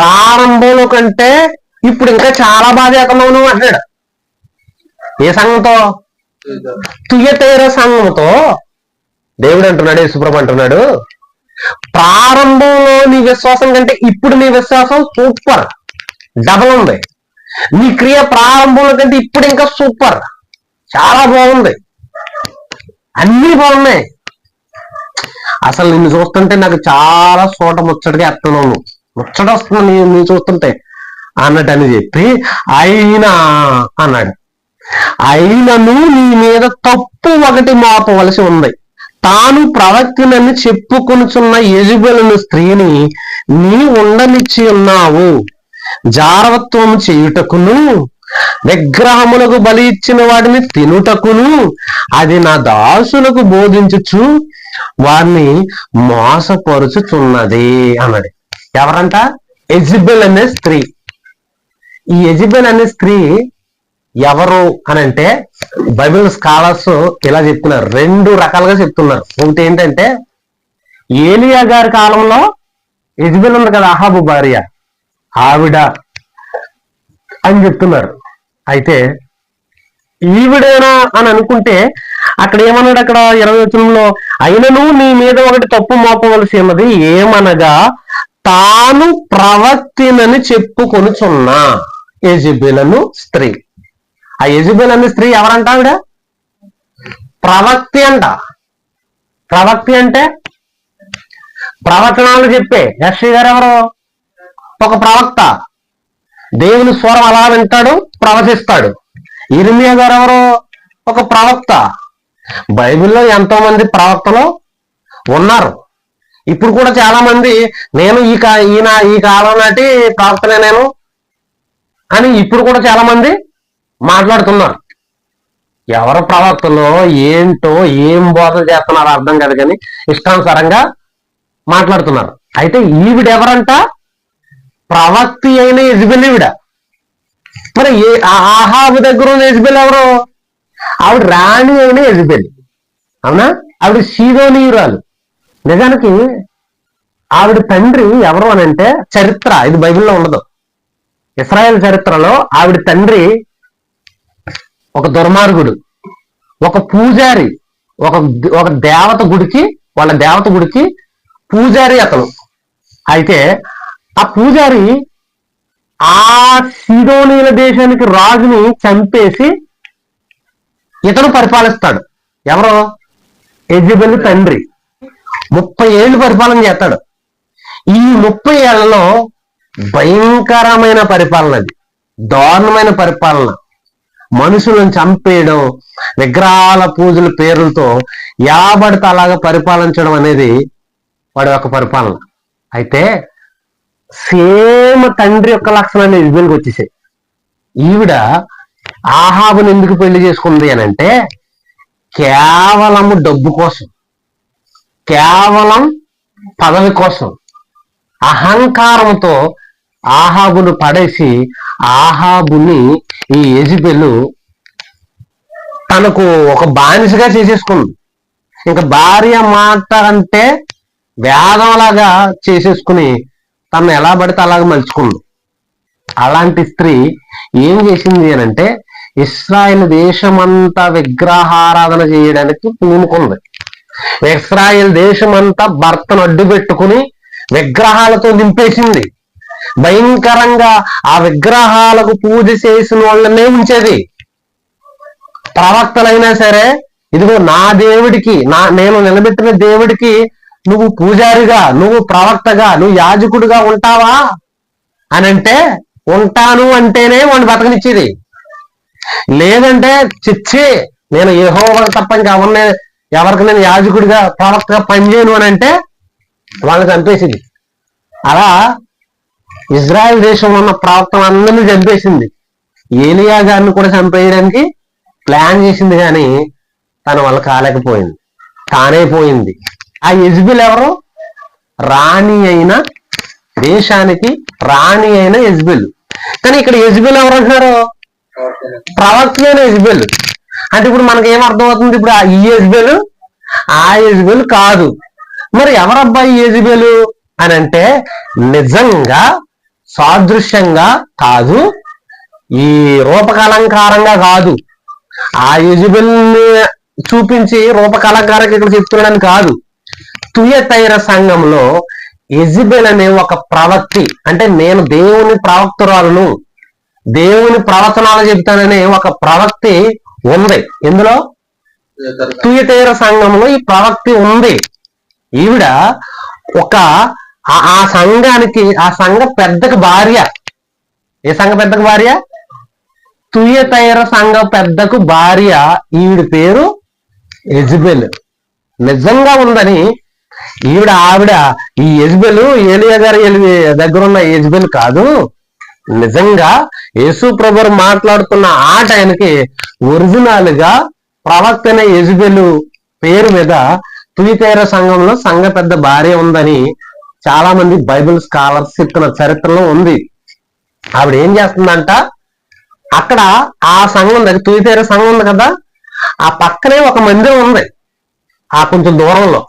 ప్రారంభంలో కంటే ఇప్పుడు ఇంకా చాలా బాధ ఎక్కడ నువ్వు అంటున్నాడు. ఏ సంఘంతో? తుయతేర సంఘంతో. దేవుడు అంటున్నాడు యేసుప్రభు అంటున్నాడు ప్రారంభంలో నీ విశ్వాసం కంటే ఇప్పుడు నీ విశ్వాసం సూపర్. డబల్ ఉంది. నీ క్రియ ప్రారంభంలో కంటే ఇప్పుడు ఇంకా సూపర్. చాలా బాగుంది. అన్ని బాగున్నాయి. అసలు నిన్ను చూస్తుంటే నాకు చాలా చోట ముచ్చటగా ఎత్తున్నావు ముచ్చట వస్తుంది నీ నీ చూస్తుంటే. అన్నట్టు అని చెప్పి అయినా అన్నాడు. అయినను నీ మీద తప్పు ఒకటి మోపవలసి ఉంది. తాను ప్రవక్తినని చెప్పుకొనుచున్న యజుబలను స్త్రీని నీ ఉండనిచ్చి ఉన్నావు. జారవత్వం చేయుటకును విగ్రహములకు బలి ఇచ్చిన వాటిని తినుటకును అది నా దాసులకు బోధించుచు వారిని మోసపరుచుచున్నది అన్నది ఎవరంట? ఎజిబెల్ అనే స్త్రీ. ఈ ఎజిబెల్ అనే స్త్రీ ఎవరు అని అంటే బైబిల్ స్కాలర్స్ ఇలా చెప్తున్నారు. రెండు రకాలుగా చెప్తున్నారు. ఒకటి ఏంటంటే ఏలియా గారి కాలంలో ఎజిబెల్ ఉంది కదా అహాబు భార్య. ఆవిడ అని చెప్తున్నారు. అయితే ఈవిడేనా అని అనుకుంటే అక్కడ ఏమన్నాడు అక్కడ ఇరవై వచనంలో అయినను నీ మీద ఒకటి తప్పు మోపవలసి ఉన్నది. ఏమనగా తాను ప్రవక్తినని చెప్పుకొనుచున్న. యజబెలను స్త్రీ. ఆ యజబెల్ అనే స్త్రీ ఎవరంట ఆవిడ? ప్రవక్తి అంట. ప్రవక్తి అంటే? ప్రవచనాలు చెప్పే. యశ్వి గారు ఎవరు ఒక ప్రవక్త. దేవుని స్వరం అలా వింటాడు ప్రవచిస్తాడు. ఇర్మియా గారు ఎవరు ఒక ప్రవక్త. బైబిల్లో ఎంతో మంది ప్రవక్తలు ఉన్నారు. ఇప్పుడు కూడా చాలా మంది నేను ఈ కా ఈయన ఈ కాలం నాటి ప్రవక్తనే నేను. అని ఇప్పుడు కూడా చాలా మంది మాట్లాడుతున్నారు. ఎవరు ప్రవర్తనలో ఏంటో ఏం బోధన చేస్తున్నారో అర్థం కాదు కానీ ఇష్టానుసారంగా మాట్లాడుతున్నారు. అయితే ఈవిడ ఎవరంట? ప్రవక్తి అయిన యజ్బెల్ ఈవిడ. మరి ఏ ఆ- ఆహాబు దగ్గర ఉన్న యజ్బెల్ ఎవరు? ఆవిడ రాణి అయిన యజ్బెల్. అవునా? ఆవిడ సీదోనీయురాలు. నిజానికి ఆవిడ తండ్రి ఎవరు అని అంటే చరిత్ర ఇది బైబిల్లో ఉండదు. ఇస్రాయల్ చరిత్రలో ఆవిడ తండ్రి ఒక దుర్మార్గుడు ఒక పూజారి ఒక ఒక దేవత గుడికి వాళ్ళ దేవత గుడికి పూజారి అతను. అయితే ఆ పూజారి ఆ సిడోనీల దేశానికి రాజుని చంపేసి ఇతను పరిపాలిస్తాడు. ఎవరు? ఎజిబెల్ తండ్రి. ముప్పై ఏళ్ళు పరిపాలన చేస్తాడు. ఈ ముప్పై ఏళ్ళలో భయంకరమైన పరిపాలన అది. దారుణమైన పరిపాలన. మనుషులను చంపేయడం విగ్రహాల పూజల పేర్లతో యాబడితే అలాగా పరిపాలించడం అనేది వాడి యొక్క పరిపాలన. అయితే సేమ్ తండ్రి యొక్క లక్షణాన్ని ఇజ్బెల్కి వచ్చేసాయి. ఈవిడ ఆహాబుని ఎందుకు పెళ్ళి చేసుకుంది అని అంటే కేవలము డబ్బు కోసం. కేవలం పదవి కోసం అహంకారంతో ఆహాబును పడేసి ఆహాబుని ఈ యజబెలు తనకు ఒక బానిసగా చేసేసుకుంది ఇంకా భార్య మాట అంటే వేదంలాగా చేసేసుకుని తను ఎలా పడితే అలాగ మలుచుకుంది. అలాంటి స్త్రీ ఏం చేసింది అని అంటే ఇస్రాయేల్ దేశమంతా విగ్రహారాధన చేయడానికి పూనుకుంది. ఇస్రాయేల్ దేశమంతా భర్తను అడ్డు పెట్టుకుని విగ్రహాలతో నింపేసింది. భయంకరంగా ఆ విగ్రహాలకు పూజ చేసిన వాళ్ళనే ఉంచేది. ప్రవక్తలైనా సరే ఇదిగో నా దేవుడికి నా నేను నిలబెట్టిన దేవుడికి నువ్వు పూజారిగా నువ్వు ప్రవక్తగా నువ్వు యాజకుడిగా ఉంటావా? అని అంటే ఉంటాను అంటేనే వాడిని బతకనిచ్చేది. లేదంటే చిచ్చి నేను ఏహో తప్ప ఇంకా ఎవరిని ఎవరికి నేను యాజకుడిగా ప్రవక్తగా పనిచేయను అని అంటే వాళ్ళని చంపేసింది. అలా ఇజ్రాయెల్ దేశంలో ఉన్న ప్రవక్తలందరినీ చంపేసింది. ఏలియా గారిని కూడా చంపేయడానికి ప్లాన్ చేసింది కానీ తన వల్ల కాలేకపోయింది. తానే పోయింది. ఆ యజ్బిల్ ఎవరు? రాణి అయిన దేశానికి రాణి అయిన యజ్బిల్ కానీ ఇక్కడ యజ్బిల్ ఎవరు అంటున్నారు? ప్రవక్త అయిన యజ్బెల్ అంటే ఇప్పుడు మనకి ఏం అర్థమవుతుంది? ఇప్పుడు ఆ ఈ యజ్బెల్ ఆ యజ్బెల్ కాదు. మరి ఎవరబ్బా ఈ అని అంటే నిజంగా సాదృశ్యంగా కాదు ఈ రూపకలంకారంగా కాదు. ఆ యజుబెల్ని చూపించి రూపకలంకారంగా ఇక్కడ చెప్తున్నాడని కాదు. తుయతైర సంఘంలో ఎజిబెల్ అనే ఒక ప్రవక్తి అంటే నేను దేవుని ప్రవక్తురాలను దేవుని ప్రవచనాలు చెప్తాననే ఒక ప్రవక్తి ఉంది. ఇందులో తుయతైర సంఘంలో ఈ ప్రవక్తి ఉంది. ఈవిడ ఒక ఆ- సంఘానికి ఆ సంఘ పెద్దకు భార్య. ఏ సంఘ పెద్దకు భార్య? తుయతైర సంఘ పెద్దకు భార్య. ఈవిడ పేరు ఎజిబెల్ నిజంగా ఉందని ఈవిడ ఆవిడ ఈ ఎజ్బెల్ ఏలియా గారి దగ్గరున్న దగ్గర ఎజ్బెల్ కాదు. నిజంగా యేసు ప్రభు మాట్లాడుతున్న ఆ టైంకి ఒరిజినల్గా ప్రవక్తన యజుబెలు పేరు మీద తుయితేర సంఘంలో సంఘ పెద్ద భార్య ఉందని చాలా మంది బైబిల్ స్కాలర్స్ చెప్తున్న చరిత్రలో ఉంది. ఆవిడ ఏం చేస్తుందంట? అక్కడ ఆ సంఘం దగ్గర తుయితేర సంఘం ఉంది కదా? ఆ పక్కనే ఒక మందిరం ఉంది. ఆ కొంచెం దూరంలో.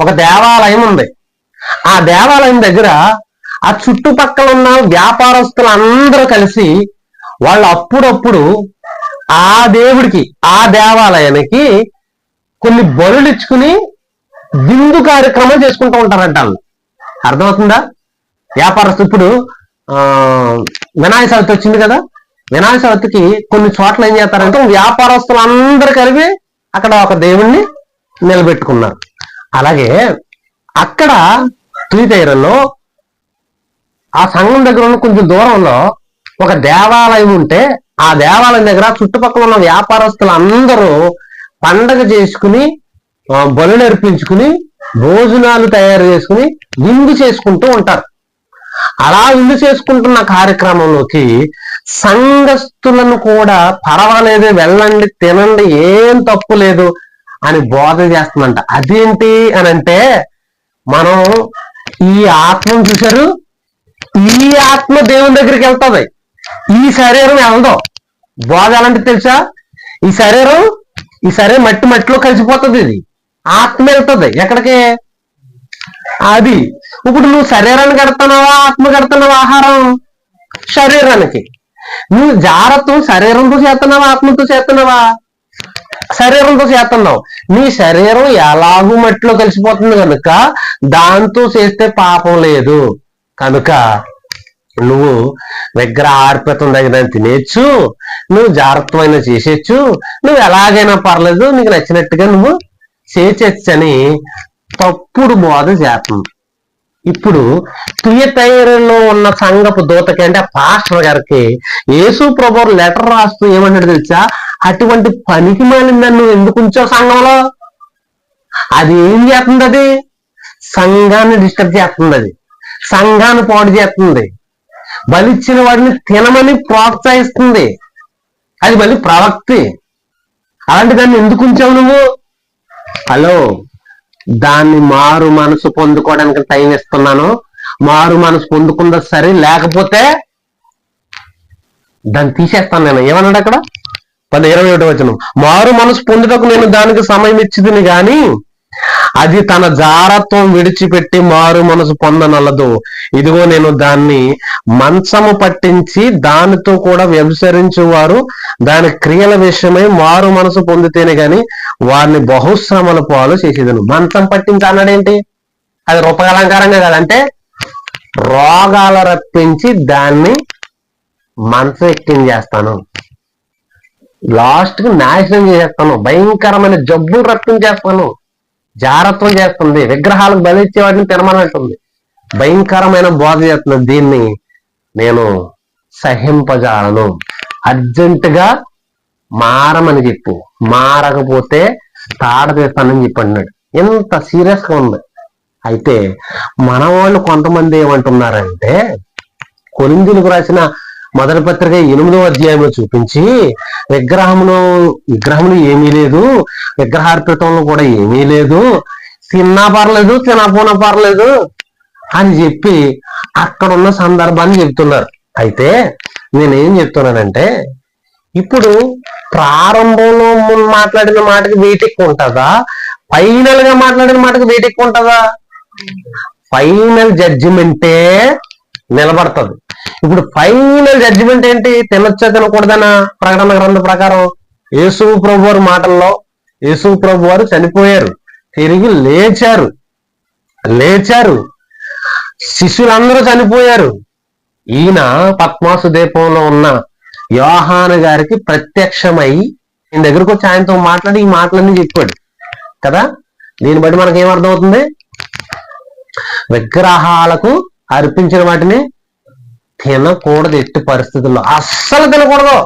ఒక దేవాలయం ఉంది. ఆ దేవాలయం దగ్గర ఆ చుట్టుపక్కల ఉన్న వ్యాపారస్తులు అందరూ కలిసి వాళ్ళు అప్పుడప్పుడు ఆ దేవుడికి ఆ దేవాలయానికి కొన్ని బలులు ఇచ్చుకుని విందు కార్యక్రమం చేసుకుంటూ ఉంటారంట వాళ్ళు. అర్థమవుతుందా? వ్యాపారస్తు ఇప్పుడు ఆ వినాయక చవితి వచ్చింది కదా? వినాయక చవితికి కొన్ని చోట్ల ఏం చేస్తారంటే వ్యాపారస్తులందరూ కలిపి అక్కడ ఒక దేవుణ్ణి నిలబెట్టుకున్నారు. అలాగే అక్కడ తుయితైరంలో ఆ సంఘం దగ్గర ఉన్న కొంచెం దూరంలో ఒక దేవాలయం ఉంటే ఆ దేవాలయం దగ్గర చుట్టుపక్కల ఉన్న వ్యాపారస్తులు అందరూ పండగ చేసుకుని బలు నేర్పించుకుని భోజనాలు తయారు చేసుకుని విందు చేసుకుంటూ ఉంటారు. అలా విందు చేసుకుంటున్న కార్యక్రమంలోకి సంఘస్థులను కూడా పర్వాలేదు వెళ్ళండి తినండి ఏం తప్పు లేదు అని బోధ చేస్తుందంట. అదేంటి అని అంటే మనం ఈ ఆత్మను చూశారు ఈ ఆత్మ దేవుని దగ్గరికి వెళ్తుంది. ఈ శరీరం వెళ్దాం బోధ ఎలాంటిది తెలుసా? ఈ శరీరం ఈ శరీరం మట్టి మట్టిలో కలిసిపోతుంది ఇది. ఆత్మ వెళ్తుంది. ఎక్కడికి? అది. ఇప్పుడు నువ్వు శరీరాన్ని కడుతున్నావా ఆత్మ కడుతున్నావా ఆహారం? శరీరానికి. నువ్వు జాగ్రత్త శరీరంతో చేస్తున్నావా ఆత్మతో చేస్తున్నావా? శరీరంతో చేస్తున్నావు. నీ శరీరం ఎలాగూ మట్టిలో కలిసిపోతుంది కనుక దాంతో చేస్తే పాపం లేదు. కనుక నువ్వు విగ్రహ ఆర్పితం దగ్గర తినేచ్చు నువ్వు జాగ్రత్తమైన చేసేచ్చు నువ్వు ఎలాగైనా పర్లేదు నీకు నచ్చినట్టుగా నువ్వు చేసేచ్చని తప్పుడు బోధ చేస్తుంది ఇప్పుడు తుయతైరులో ఉన్న సంఘపు దూతకి అంటే పాస్టర్ గారికి యేసు ప్రభు లెటర్ రాస్తూ ఏమంటాడు తెలుసా? అటువంటి పనికి మాలిందని నువ్వు ఎందుకు ఉంచావు సంఘంలో? అది ఏం చేస్తుంది అది సంఘాన్ని డిస్టర్బ్ చేస్తుంది అది సంఘాన్ని పాడు చేస్తుంది. బలిచ్చిన వాడిని తినమని ప్రోత్సహిస్తుంది. అది మళ్ళీ ప్రవక్తి. అలాంటి దాన్ని ఎందుకు ఉంచావు నువ్వు? హలో దాన్ని మారు మనసు పొందుకోవడానికి టైం ఇస్తున్నాను. మారు మనసు పొందుకుందా సరే లేకపోతే దాన్ని తీసేస్తాను నేను. ఏమన్నాడు అక్కడ? పది ఇరవై ఒకటి వచ్చిన మారు మనసు పొందుటకు నేను దానికి సమయం ఇచ్చిదిని కానీ అది తన జారత్వం విడిచిపెట్టి మారు మనసు పొందనలదు. ఇదిగో నేను దాన్ని మంచము పట్టించి దానితో కూడా వ్యభిచరించు వారు దాని క్రియల విషయమై మారు మనసు పొందితేనే గాని వారిని బహుశ్రమల పాలు చేసేదను. మంచం పట్టించి అన్నాడేంటి? అది రూపకలంకారంగా కదంటే రోగాలు రప్పించి దాన్ని మంచం ఎక్కించేస్తాను లాస్ట్కి నాశనం చేసేస్తాను. భయంకరమైన జబ్బులు రప్పించేస్తాను. జారత్వం చేస్తుంది. విగ్రహాలకు బలిచ్చే వాటిని తినమన్నట్టుంది. భయంకరమైన బోధ చేస్తుంది దీన్ని నేను సహింపజాలను. అర్జెంటుగా మారమని చెప్పు. మారకపోతే తాడ తీస్తానని చెప్పి అన్నాడు. ఎంత సీరియస్గా ఉంది. అయితే మన వాళ్ళు కొంతమంది ఏమంటున్నారంటే కొరిందులకు రాసిన మొదటి పత్రిక ఎనిమిదో అధ్యాయంలో చూపించి విగ్రహంలో విగ్రహములు ఏమీ లేదు. విగ్రహార్పితంలో కూడా ఏమీ లేదు. తిన్నా పర్లేదు తినపోనా పర్లేదు అని చెప్పి అక్కడ ఉన్న సందర్భాన్ని చెప్తున్నారు అయితే నేనేం చెప్తున్నానంటే ఇప్పుడు ప్రారంభంలో మాట్లాడిన మాటకి వెయిట్ ఎక్కువ ఉంటుందా? ఫైనల్గా మాట్లాడిన మాటకి వెయిట్ ఎక్కువ ఉంటుందా? ఫైనల్ జడ్జిమెంటే నిలబడుతుంది. ఇప్పుడు ఫైనల్ జడ్జిమెంట్ ఏంటి? తినొచ్చా తినకూడదన్న ప్రకటన గ్రంథ ప్రకారం యేసు ప్రభు వారి మాటల్లో యేసు ప్రభు వారు చనిపోయారు. తిరిగి లేచారు. లేచారు. శిష్యులందరూ చనిపోయారు. ఈయన పద్మాసు దీపంలో ఉన్న యోహాను గారికి ప్రత్యక్షమై ఈయన దగ్గరకు వచ్చి ఆయనతో మాట్లాడి ఈ మాటలన్నీ చెప్పాడు. కదా? దీన్ని బట్టి మనకి ఏమర్థమవుతుంది విగ్రహాలకు అర్పించిన వాటిని తినకూడదు ఎట్టి పరిస్థితుల్లో అస్సలు తినకూడదు